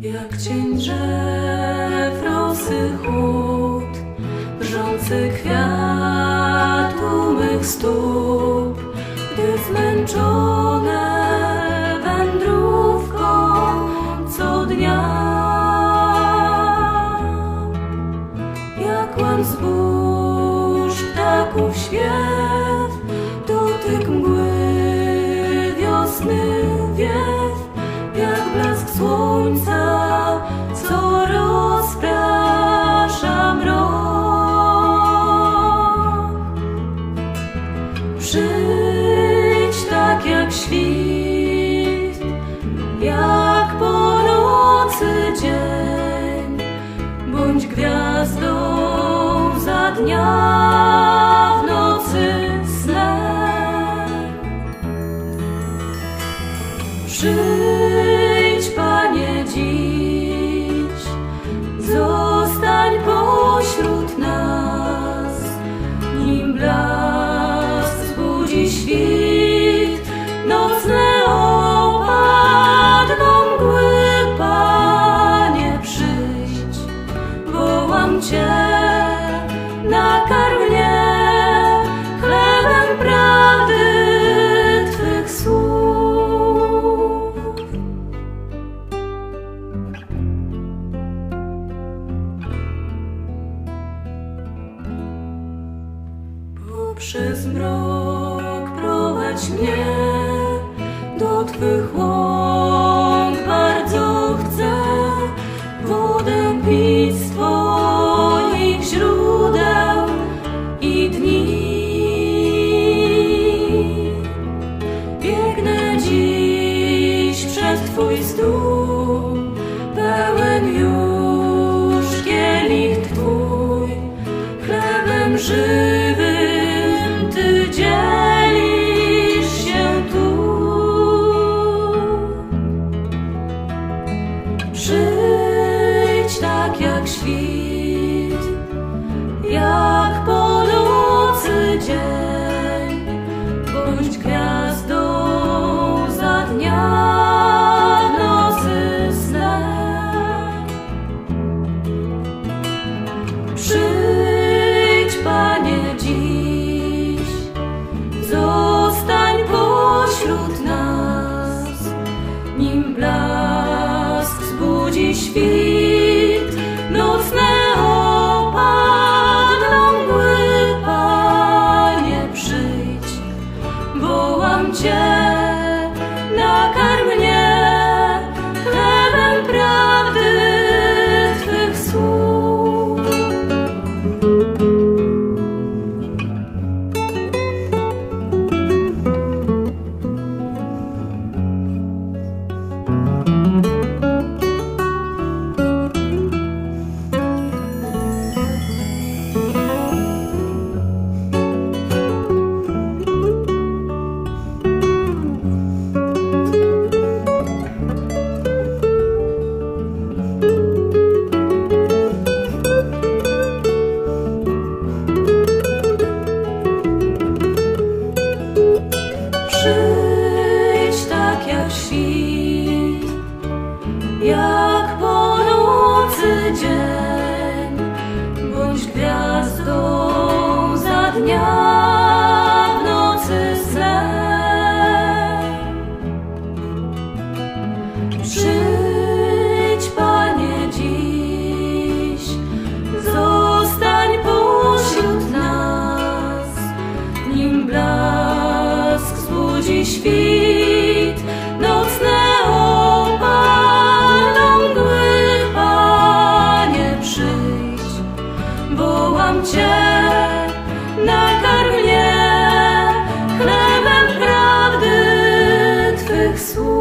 Jak cień że drzew rozsychód, wrzący kwiat umych stóp, gdy zmęczone wędrówką co dnia, jak łan. dnia, w nocy snem. Przez mrok prowadź mnie do Twych łąk bardzo chcę wodę pić z Twoich źródeł i dni. Biegnę dziś przez Twój stół pełen już kielich Twój, chlebem żyć. 是 świt, nocne opadą mgły, Panie przyjdź, wołam Cię nakarm mnie chlebem prawdy Twych słów.